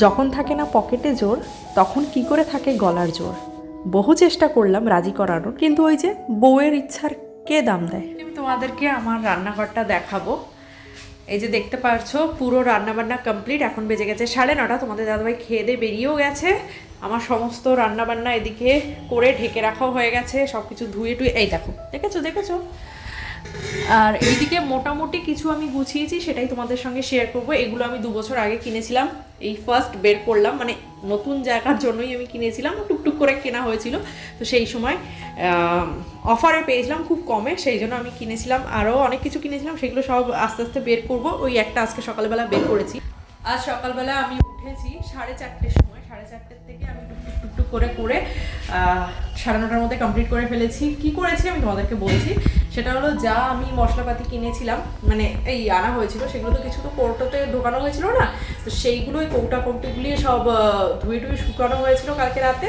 যখন থাকে না পকেটে জোর, তখন কি করে থাকে গলার জোর? বহু চেষ্টা করলাম রাজি করানোর, কিন্তু ওই যে বউয়ের ইচ্ছার কে দাম দেয়? আমি তোমাদেরকে আমার রান্নাঘরটা দেখাবো। এই যে দেখতে পারছ, পুরো রান্নাবান্না কমপ্লিট এখন বেজে গেছে সাড়ে নটা। তোমাদের দাদাভাই খেয়ে দিয়ে বেরিয়েও গেছে। আমার সমস্ত রান্নাবান্না এদিকে করে ঢেকে রাখাও হয়ে গেছে সব কিছু ধুয়ে টুয়ে এই দেখো, দেখেছ দেখেছ? আর এইদিকে মোটামুটি কিছু আমি গুছিয়েছি, সেটাই তোমাদের সঙ্গে শেয়ার করব। এগুলো আমি দু বছর আগে কিনেছিলাম। এই ফার্স্ট বের করলাম মানে নতুন জায়গার জন্যই আমি কিনেছিলাম, টুকটুক করে কেনা হয়েছিল। তো সেই সময় অফারে পেয়েছিলাম খুব কমে, সেই জন্য আমি কিনেছিলাম। আরও অনেক কিছু কিনেছিলাম, সেগুলো সব আস্তে আস্তে বের করব। ওই একটা আজকে সকালবেলা বের করেছি। আজ সকালবেলা আমি উঠেছি সাড়ে চারটের সময়, সাড়ে চারটের থেকে আমি টুকটুক টুকটুক করে করে সাড়ে নটার মধ্যে কমপ্লিট করে ফেলেছি। কি করেছি আমি তোমাদেরকে বলছি? সেটা হলো যা আমি মশলাপাতি কিনেছিলাম মানে এই আনা হয়েছিল, সেগুলো তো কিছু তো কৌটোতে ঢোকানো হয়েছিল না? তো সেইগুলো ওই কৌটা কৌটোগুলি সব ধুয়ে টুয়ে শুকানো হয়েছিল কালকে রাতে।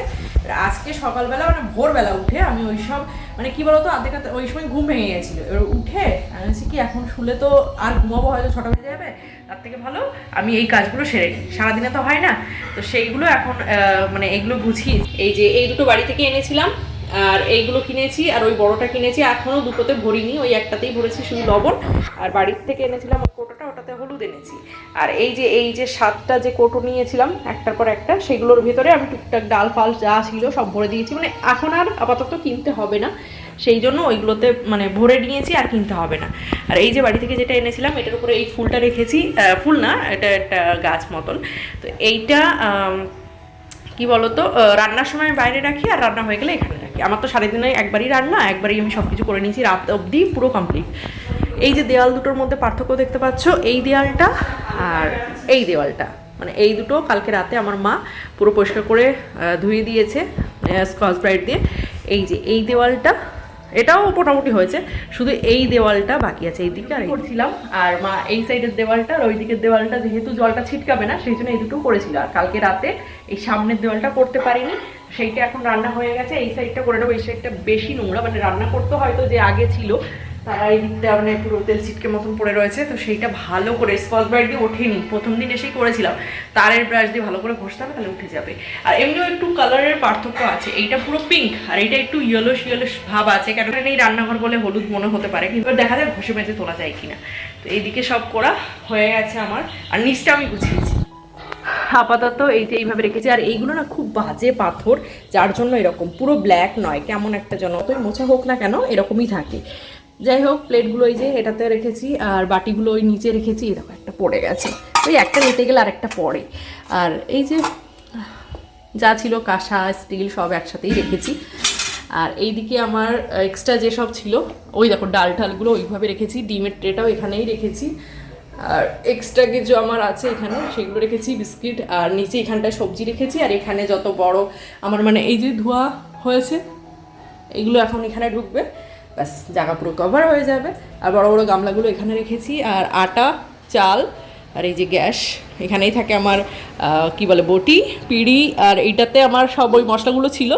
আজকে সকালবেলা মানে ভোরবেলা উঠে আমি ওই সব মানে কি বলতো, আধে কাতে ওই সময় ঘুম ভেঙে গেছিল। এবার উঠে আমি বলছি, কি, এখন শুলে তো আর ঘুমাবো? হয়তো ছটা বেজে যাবে। তার থেকে ভালো, আমি এই কাজগুলো সেরে নিই। সারাদিনে তো হয় না। তো সেইগুলো এখন মানে এগুলো গুছিয়ে, এই যে এই দুটো বাড়ি থেকে এনেছিলাম। আর এইগুলো কিনেছি, আর ওই বড়টা কিনেছি। এখনও দুটোতে ভরিনি, ওই একটাতেই ভরেছি শুধু লবণ। আর বাড়ির থেকে এনেছিলাম ওই কোটোটা, ওটাতে হলুদ এনেছি। আর এই যে এই যে সাতটা যে কোটো নিয়েছিলাম, একটার পর একটা, সেগুলোর ভিতরে আমি টুকটাক ডাল ফাল যা ছিল সব ভরে দিয়েছি। মানে এখন আর আপাতত কিনতে হবে না। সেই জন্য ওইগুলোতে মানে ভরে নিয়েছি, আর কিনতে হবে না। আর এই যে বাড়ি থেকে যেটা এনেছিলাম, এটার উপরে এই ফুলটা রেখেছি। ফুল না, এটা একটা গাছ মতন। তো এইটা কি বলতো রান্নার সময় বাইরে রাখি, আর রান্না হয়ে গেলে এখানে আমার তো সারাদিনে একবারই রান্না, একবারই আমি সব কিছু করে নিয়েছি, রাত অবধি পুরো কমপ্লিট এই যে দেওয়াল দুটোর মধ্যে পার্থক্য দেখতে পাচ্ছ, এই দেওয়ালটা আর এই দেওয়ালটা মানে এই দুটো কালকে রাতে আমার মা পুরো পরিষ্কার করে ধুয়ে দিয়েছে স্কচ ব্রাইট দিয়ে। এই যে এই দেওয়ালটা এটাও মোটামুটি হয়েছে, শুধু এই দেওয়ালটা বাকি আছে এইদিকে আর করছিলাম, আর মা এই সাইডের দেওয়ালটা আর ওই দিকের দেওয়ালটা যেহেতু জলটা ছিটকাবে না, সেই জন্য এই দুটো করেছিল। আর কালকে রাতে এই সামনের দেওয়ালটা করতে পারিনি সেইটা এখন রান্না হয়ে গেছে, এই সাইডটা করে নেব, এই সাইডটা বেশি নোংরা মানে রান্না করতে হয়তো যে আগে ছিল, তারা এই দিকটা মানে পুরো তেল ছিটকে মতন পড়ে রয়েছে, তো সেইটা ভালো করে স্কচ ব্রাইট দিয়ে ওঠেনি, প্রথম দিন এসেই করেছিলাম। তারের ব্রাশ দিয়ে ভালো করে ঘষতে হবে, তাহলে উঠে যাবে। আর এমনিও একটু কালারের পার্থক্য আছে, এইটা পুরো পিঙ্ক আর এইটা একটু ইয়েলোশ ইয়েলোশ ভাব আছে, কেন এই রান্নাঘর বলে হলুদ মনে হতে পারে, কিন্তু দেখা যায় ঘষে মেঝে তোলা যায় কিনা। তো এইদিকে সব করা হয়ে গেছে আমার, আর নিচটা আমি গুছিয়েছি। আপাতত এই যে এইভাবে রেখেছি, আর এইগুলো না খুব বাজে পাথর, যার জন্য এরকম পুরো ব্ল্যাক নয়, কেমন একটা যেন অতই মোছা হোক না কেন এরকমই থাকে। যাই হোক, প্লেটগুলো ওই যে এটাতে রেখেছি, আর বাটিগুলো ওই নিচে রেখেছি এরকম একটা পড়ে গেছে। ওই একটা নিতে গেলে আরেকটা পড়ে। আর এই যে যা ছিল কাঁসা স্টিল সব একসাথেই রেখেছি। আর এইদিকে আমার এক্সট্রা যেসব ছিল, ওই দেখো ডাল ঠালগুলো ওইভাবে রেখেছি, ডিমের ট্রেটাও এখানেই রেখেছি। আর এক্সট্রা কিছু আমার আছে এখানে, সেগুলো রেখেছি, বিস্কিট, আর নিচে এখানটায় সবজি রেখেছি, আর এখানে যত বড় আমার মানে এই যে ধোয়া হয়েছে, এগুলো এখন এখানে ঢুকবে। ব্যাস জায়গা পুরো কভার হয়ে যাবে। আর বড় বড় গামলাগুলো এখানে রেখেছি, আর আটা, চাল, আর এই যে গ্যাস, এখানেই থাকে আমার কি বলে, বটি, পিড়ি, আর এইটাতে আমার সব ওই মশলাগুলো ছিল।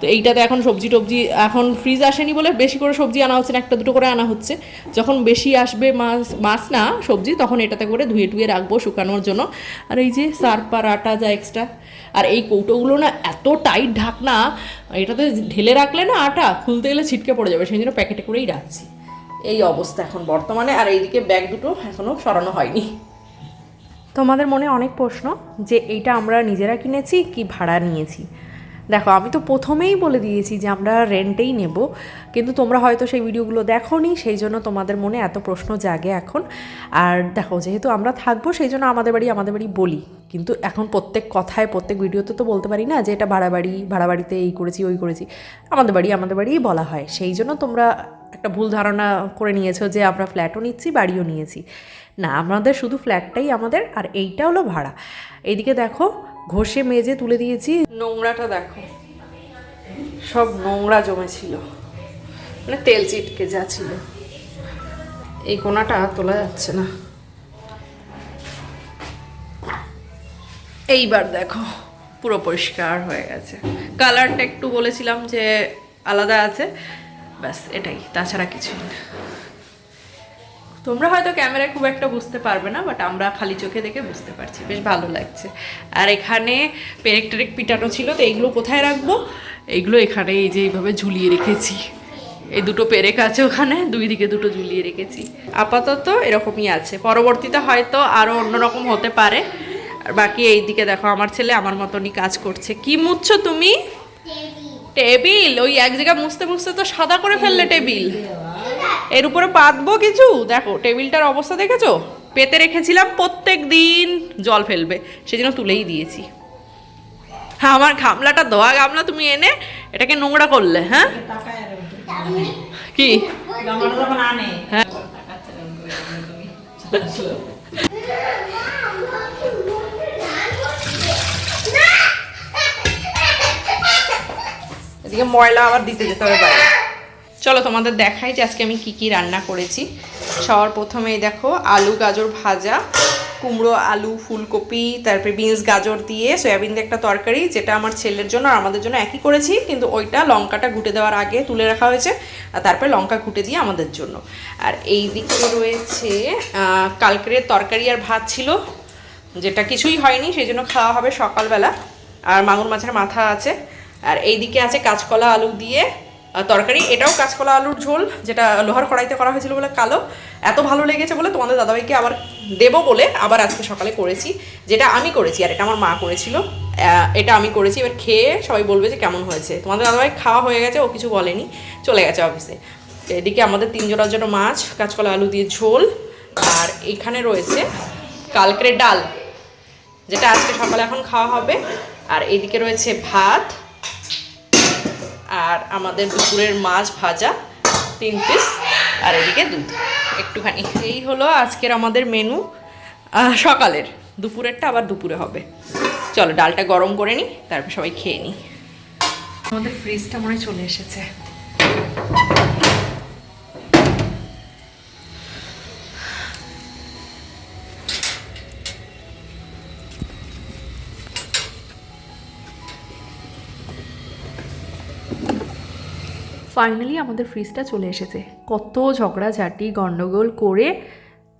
তো এইটাতে এখন সবজি টবজি, এখন ফ্রিজ আসেনি বলে বেশি করে সবজি আনা হচ্ছে না, একটা দুটো করে আনা হচ্ছে। যখন বেশি আসবে মাছ মাছ না, সবজি, তখন এটাতে করে ধুয়ে টুয়ে রাখব শুকানোর জন্য। আর এই যে সারপার আটা যা এক্সট্রা আর এই কৌটোগুলো না এত টাইট ঢাকনা, এটাতে ঢেলে রাখলে না আটা খুলতে গেলে ছিটকে পড়ে যাবে, সেই জন্য প্যাকেটে করেই রাখছি। এই অবস্থা এখন বর্তমানে, আর এইদিকে ব্যাগ দুটো এখনও সরানো হয়নি। তোমাদের মনে অনেক প্রশ্ন যে এইটা আমরা নিজেরা কিনেছি কি ভাড়া নিয়েছি? দেখো, আমি তো প্রথমেই বলে দিয়েছি যে আমরা রেন্টেই নেব, কিন্তু তোমরা হয়তো সেই ভিডিওগুলো দেখো নি সেই জন্য তোমাদের মনে এত প্রশ্ন জাগে এখন। আর দেখো, যেহেতু আমরা থাকব, সেই জন্য আমাদের বাড়ি আমাদের বাড়ি বলি। কিন্তু এখন প্রত্যেক কথায়, প্রত্যেক ভিডিওতে তো বলতে পারি না যে এটা ভাড়া বাড়ি ভাড়া বাড়িতে এই করেছি, ওই করেছি। আমাদের বাড়ি আমাদের বাড়িই বলা হয়। সেই জন্য তোমরা একটা ভুল ধারণা করে নিয়েছো যে আমরা ফ্ল্যাটও নিচ্ছি, বাড়িও নিয়েছি। না, আমাদের শুধু ফ্ল্যাটটাই আমাদের, আর এইটা হলো ভাড়া। এইদিকে দেখো ঘষে মেজে তুলে দিয়েছি। নোংরাটা দেখো। সব নোংরা জমেছিল। মানে তেল চিটকে যা ছিল। এই কোনাটা তোলা যাচ্ছে না। এইবার দেখো, পুরো পরিষ্কার হয়ে গেছে। কালারটা একটু বলেছিলাম যে আলাদা আছে। ব্যাস, এটাই। তাছাড়া কিছুই না। তোমরা হয়তো ক্যামেরায় খুব একটা বুঝতে পারবে না বাট আমরা খালি চোখে দেখে বুঝতে পারছি। বেশ ভালো লাগছে। আর এখানে পেরেক টেরেক পিটানো ছিল তো এইগুলো কোথায় রাখব? এইগুলো এখানে এই যে এইভাবে ঝুলিয়ে রেখেছি। এই দুটো পেরেক আছে ওখানে দুই দিকে দুটো ঝুলিয়ে রেখেছি। আপাতত এরকমই আছে। পরবর্তীতে হয়তো আরও অন্যরকম হতে পারে। আর বাকি এই দিকে দেখো আমার ছেলে আমার মতনই কাজ করছে। কি মুছছো তুমি? টেবিল? ওই এক জায়গায় মুছতে মুছতে তো সাদা করে ফেললে টেবিল। এর উপরে পাতবো কিছু? দেখো টেবিলটার অবস্থা দেখেছ? পেতে রেখেছিলাম প্রত্যেক দিন জল ফেলবে সেজন্য তুলেই দিয়েছি। হ্যাঁ আমার গামলাটা ধোয়া গামলা তুমি এনে এটাকে নোংরা করলে হ্যাঁ? কি? হ্যাঁ। এদিকে ময়লা আবার দিতে যেতে হবে বাইরে। চলো তোমাদের দেখাই যে আজকে আমি কি কি রান্না করেছি। সবার প্রথমেই দেখো, আলু, গাজর ভাজা, কুমড়ো, আলু, ফুলকপি, তারপরে বিনস, গাজর দিয়ে সয়াবিন দিয়ে একটা তরকারি, যেটা আমার ছেলের জন্য আর আমাদের জন্য একই করেছি, কিন্তু ওইটা লঙ্কাটা ঘুটে দেওয়ার আগে তুলে রাখা হয়েছে, আর তারপরে লঙ্কা ঘুটে দিয়ে আমাদের জন্য। আর এই দিকে রয়েছে কালকের তরকারি আর ভাত ছিল, যেটা কিছুই হয়নি, সেই জন্য খাওয়া হবে সকালবেলা, আর মাগুর মাছের মাথা আছে, আর এইদিকে আছে কাঁচকলা আলু দিয়ে তরকারি, এটাও কাঁচকলা আলুর ঝোল, যেটা লোহার কড়াইতে করা হয়েছিল বলে কালো। এত ভালো লেগেছে বলে তোমাদের দাদাভাইকে আবার দেবো বলে আবার আজকে সকালে করেছি, যেটা আমি করেছি আর এটা আমার মা করেছিল। এটা আমি করেছি, এবার খেয়ে সবাই বলবে যে কেমন হয়েছে। তোমাদের দাদাভাই খাওয়া হয়ে গেছে, ও কিছু বলেনি, চলে গেছে অফিসে এদিকে আমাদের তিনজনের জন্য মাছ, কাঁচকলা আলু দিয়ে ঝোল, আর এখানে রয়েছে কালকের ডাল, যেটা আজকে সকালে এখন খাওয়া হবে। আর এইদিকে রয়েছে ভাত আর আমাদের দুপুরের মাছ ভাজা, তিন পিস আর এদিকে দুধ, একটুখানি। এই হলো আজকের আমাদের মেনু সকালের। দুপুরেরটা আবার দুপুরে হবে। চলো, ডালটা গরম করে নিই, তারপর সবাই খেয়ে নিই। আমাদের ফ্রিজটা মনে চলে এসেছে। ফাইনালি আমাদের ফ্রিজটা চলে এসেছে। কত ঝগড়াঝাটি, গন্ডগোল করে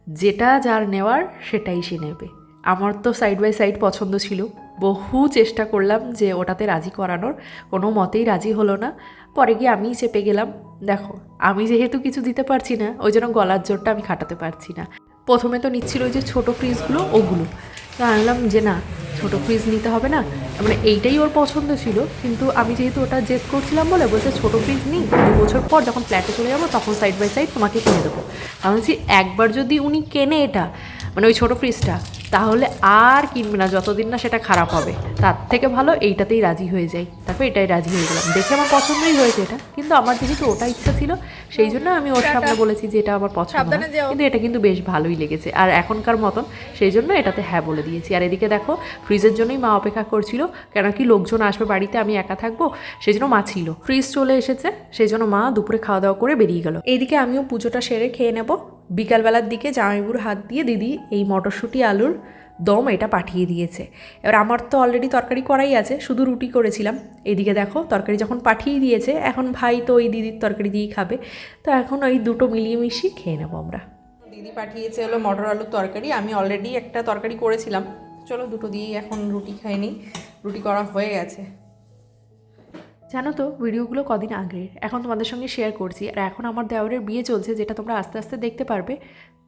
যেটা যার নেওয়ার সেটাই সে নেবে। আমার তো সাইড বাই সাইড পছন্দ ছিল। বহু চেষ্টা করলাম যে ওটাতে রাজি করানোর। কোনো মতেই রাজি হলো না। পরে গিয়ে আমিই চেপে গেলাম। দেখো, আমি যেহেতু কিছু দিতে পারছি না, ওই জন্য গলার জোরটা আমি খাটাতে পারছি না। প্রথমে তো নিচ্ছিল ওই যে ছোটো ফ্রিজগুলো ওগুলো। তো আনলাম যে না, ছোটো ফ্রিজ নিতে হবে না। মানে এইটাই ওর পছন্দ ছিল। কিন্তু আমি যেহেতু ওটা জেদ করছিলাম বলে বলছে, ছোট ফ্রিজ নিই, দু বছর পর যখন ফ্ল্যাটে চলে যাব, তখন সাইড বাই সাইড তোমাকে কিনে দেবো। আমি বলছি, একবার যদি উনি কেনে এটা মানে ওই ছোটো ফ্রিজটা তাহলে আর কিনবে না যতদিন না সেটা খারাপ হবে। তার থেকে ভালো এইটাতেই রাজি হয়ে যাই। তারপর এটাই রাজি হয়ে গেলাম। দেখে আমার পছন্দই হয়েছে এটা। কিন্তু আমার যেহেতু ওটা ইচ্ছা ছিল সেই জন্য আমি ওর সামনে বলেছি যে এটা আমার পছন্দ না। কিন্তু এটা কিন্তু বেশ ভালোই লেগেছে। আর এখনকার মতন সেই জন্য এটাতে হ্যাঁ বলে দিয়েছি। আর এদিকে দেখো ফ্রিজের জন্যই মা অপেক্ষা করছিল কেন কি লোকজন আসবে বাড়িতে আমি একা থাকব সেই জন্য মা ছিল। ফ্রিজ চলে এসেছে সেই জন্য মা দুপুরে খাওয়া দাওয়া করে বেরিয়ে গেল। এইদিকে আমিও পুজোটা সেরে খেয়ে নেব। বিকালবেলার দিকে জামাইবুর হাত দিয়ে দিদি এই মটরশুঁটি আলুর দম এটা পাঠিয়ে দিয়েছে। এবার আমার তো অলরেডি তরকারি করাই আছে, শুধু রুটি করেছিলাম। এদিকে দেখো, তরকারি যখন পাঠিয়ে দিয়েছে, এখন ভাই তো ওই দিদির তরকারি দিয়েই খাবে। তো এখন ওই দুটো মিলিয়ে মিশিয়ে খেয়ে নেব আমরা। দিদি পাঠিয়েছে হলো মটর আলুর তরকারি, আমি অলরেডি একটা তরকারি করেছিলাম। চলো দুটো দিয়েই এখন রুটি খাই নিই রুটি করা হয়ে গেছে। জানো তো, ভিডিওগুলো কদিন আগের। এখন তোমাদের সঙ্গে শেয়ার করছি। আর এখন আমার দেওয়ারের বিয়ে চলছে, যেটা তোমরা আস্তে আস্তে দেখতে পারবে।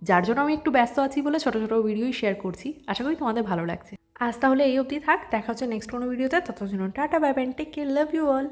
যার জন্য আমি একটু ব্যস্ত আছি বলে ছোটো ছোটো ভিডিওই শেয়ার করছি। আশা করি তোমাদের ভালো লাগছে। আজ তাহলে এই অবধি থাক। দেখা হচ্ছে নেক্সট কোনো ভিডিওতে ততজন tata bye bye take care love you all